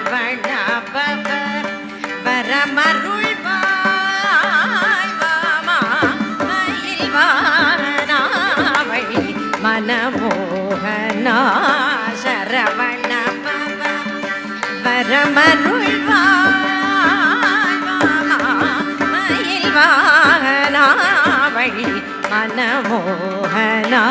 சரவண வரமருள்வாய் வாமா மயில் மனமோகனா சரவண பவ வரமருள்வாய் வாமா மயில் மனமோகனா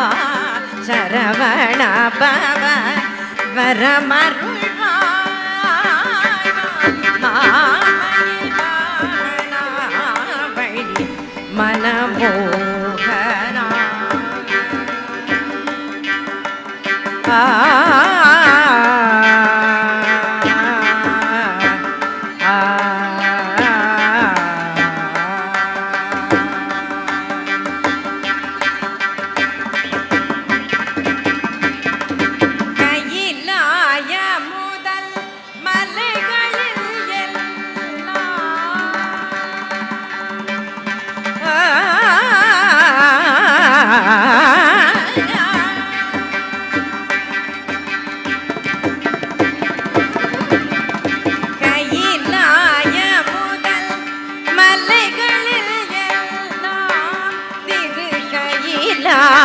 আ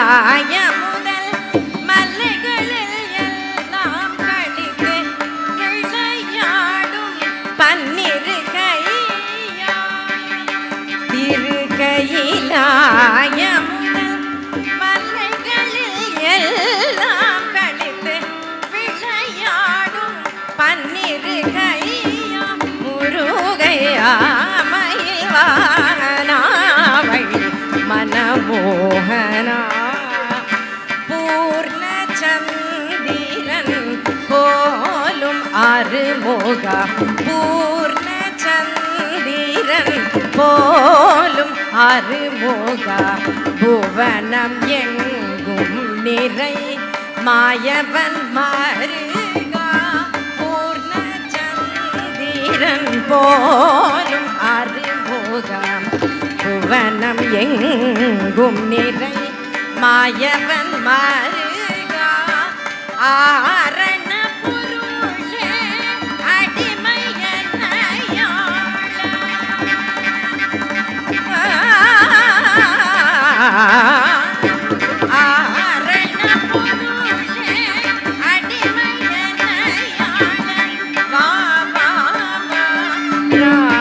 Yeah. அருமுகா பூர்ண போலும் அருமுகா. புவனம் எங்கும் நிறை மாயவன் மாறுகா. பூர்ணச்சந்திரன் போலும் அருமுகம் புவனம் எங்கும் நிறை மாயவன் மாறுகா. ஆரண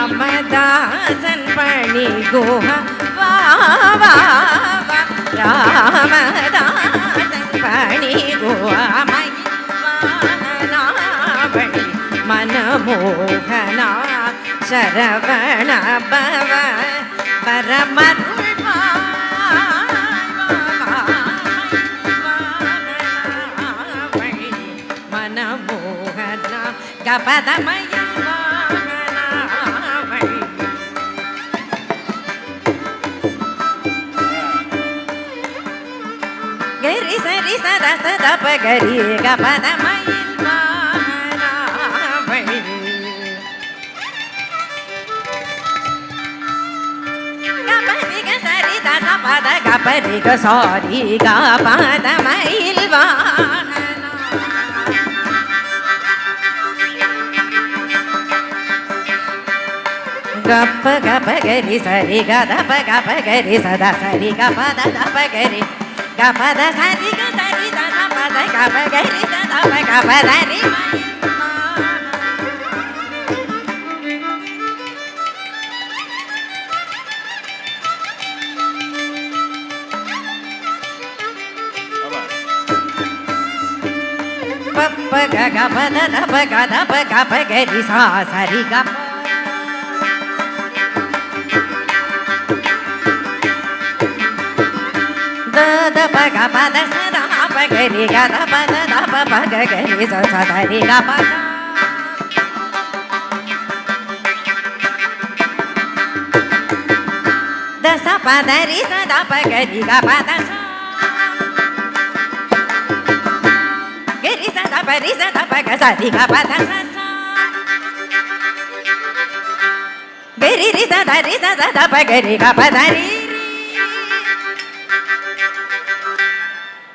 ராமதாசன் பணி குஹா வா வா வா ராமதாசன் பணி குஹா மயில்வானாவழி மனமோகனா சரவண பவ பரமருள்வாய் கபதமயில் வாகனாவழி கரி சரி சத சத பகரி கபத மயில் வாகனாவழி பத கபரி சாரி கபத மயில் గప్ప గప గరి సరి గదప గప గరి సద సరి గప దప గరి గప ద సరి గ సరి దద పద గప గరి దప గప దరి పప్ప గ గప దప గదప గప గరి సా సరి గప ದ ಪಗ ಪದ ಸದ ಮಾಪ ಗರಿ ಗ ದ sa ದ ಪ ಪಗ ಗರಿ ಸ ಸ ದ ರಿ ಗ ಪ ದ ಸ sa ದ ರಿ ಸ ದ ಪ ಗರಿ ಗ ಪ ದ ಸ ಗರಿ ಸ ದ ಪ ರಿ ಸ ದ ಪ ಗ ಸ ರಿ ಗ ಪ ದ ಸ ಗರಿ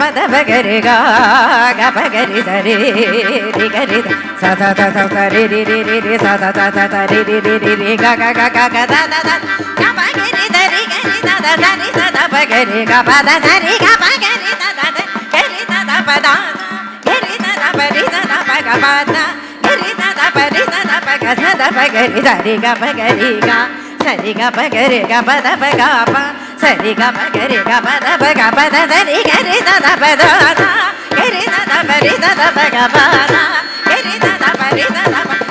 పద పగరి da da da రి గరి సద దద సరి da da da రి da da సరి రి రి da da గ గ గ da da da ద ద da da గరి da దరి సద da da పద దరి da da దద గరి దద da గరి దద da da పగ పద da da పరి దద da da పగరి దరి గ పగరి గ த கரி கரி த த ப ரி த கரி கரி கரி ரி கரி ரி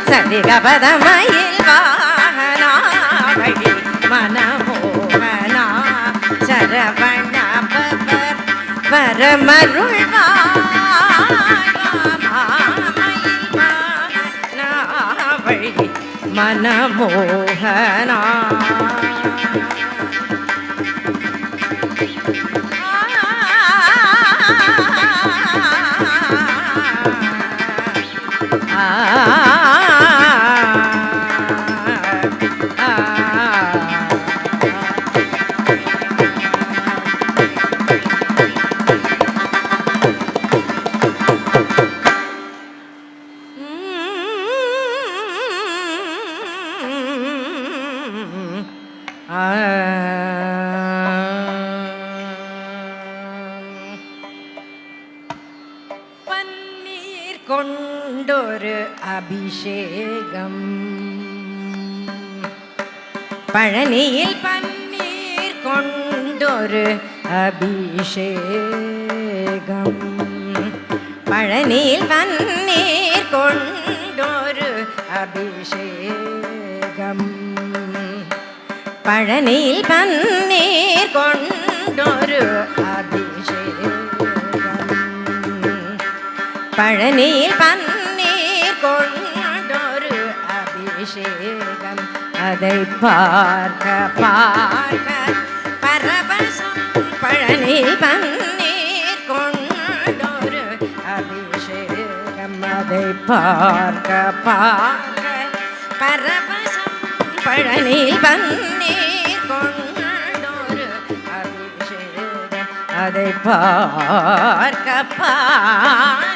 சரி வாகனா வழி மனமோகனா சரவண பவர் மனமோகனா பன்னீர் கொண்டொரு அபிஷேகம் பழனியில் பன்னீர் கொண்டொரு அபிஷேகம் பழனியில் பன்னீர் கொண்டொரு அபிஷேகம் பழனியில் பன்னீர் கொண்டொரு பழனியில் பன்னீர் கொண்டொரு அபிஷேகம். அதை பார்க்க பார்க்க பரவசம் பழனியில் பன்னீர் கொண்டொரு அபிஷேகம். அதை பார்க்க பார்க்க பரவசம் பழனியில் பன்னீர் கொண்டொரு அபிஷேகம். அதை பார்க்க பார்க்க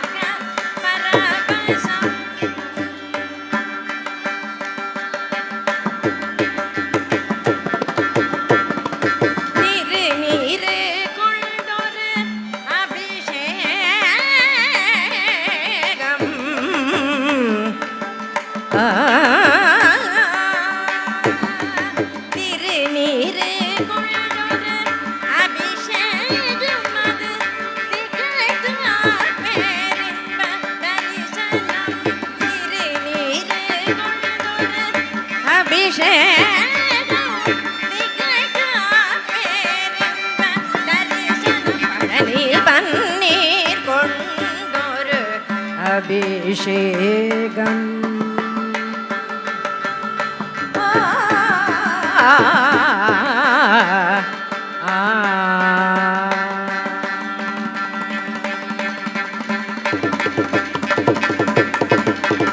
அபிஷேகம்.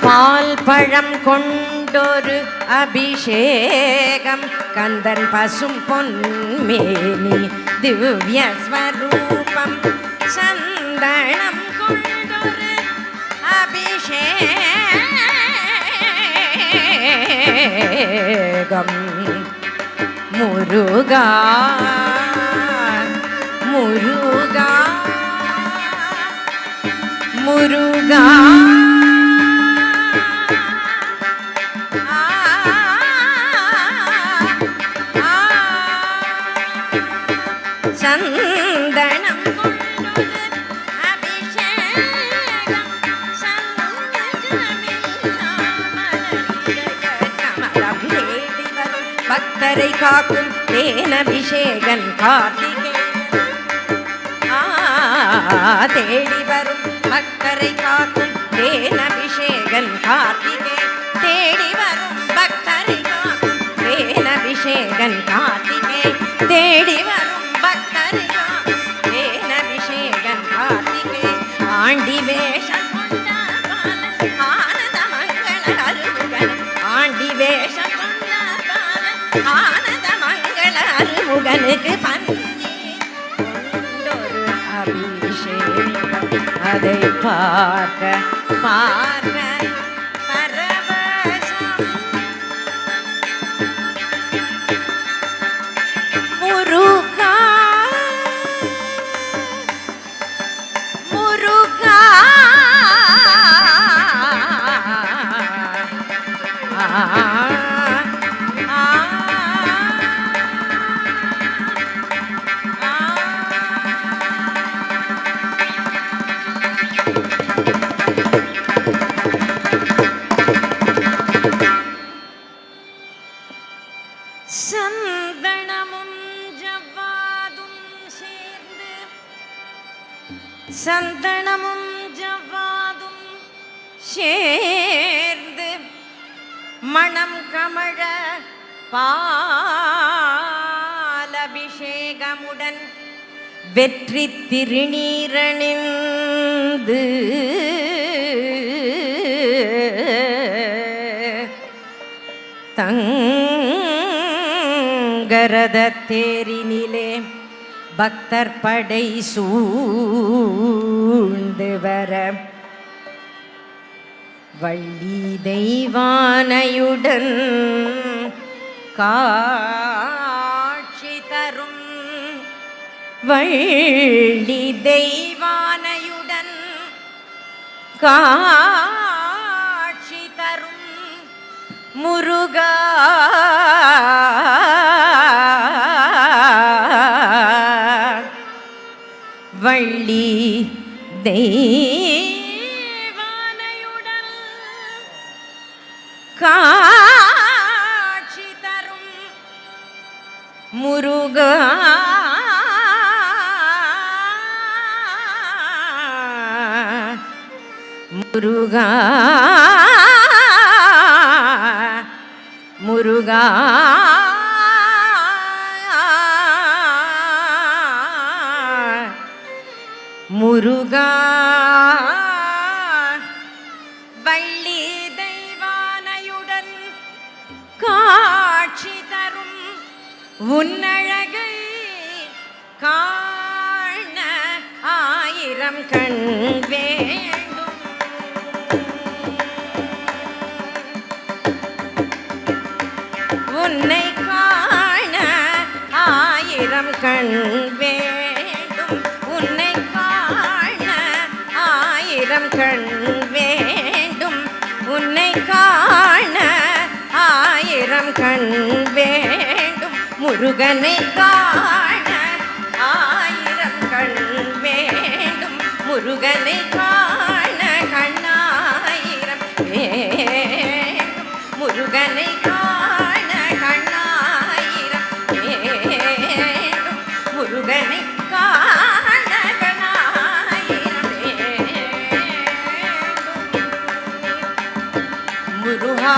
பால் பழம் கொண்டொரு அபிஷேகம் கந்தன் பசும் பொன்மேனி திவ்ய ஸ்வரூபம் சந்தனம் கொண்டொரு அபிஷேகம் முருகா முருகா முருகா சந்தனமில்லாமலருடைய காக்கும் தேனபிஷேகன் கார்த்திகேயன் ஆ, தேடி வரும் பக்தரை காக்கும் தேனபிஷேகன் கார்த்திகே. தேடி வரும் பக்தரை காக்கும் தேனபிஷேகன் கார்த்திகே. தேடி வரும் அருமுகனுக்கு பந்தி கொண்டொரு அபிஷேகம் அதை பார்க்க சந்தனமும் ஜவ்வாதும் சேர்ந்து மணம் கமழ பாலபிஷேகமுடன் வெற்றி திருநீரணிந்து தங்கரத தேரினில பக்தர் படை சூழ்ந்து வர. வள்ளி தெய்வானையுடன் காட்சி தரும். வள்ளி தெய்வானையுடன் காட்சி தரும். முருகா தெய்வானையுடல் காட்சி தரும் முருகா. முருகா. முருகா. கண் வேண்டும் உன்னை காண ஆயிரம் கண் வேண்டும். உன்னை காண ஆயிரம் கண் வேண்டும். முருகனை காண ஆயிரம் கண் வேண்டும். முருகனை காண முருகா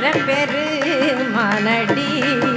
பெரு மனடி.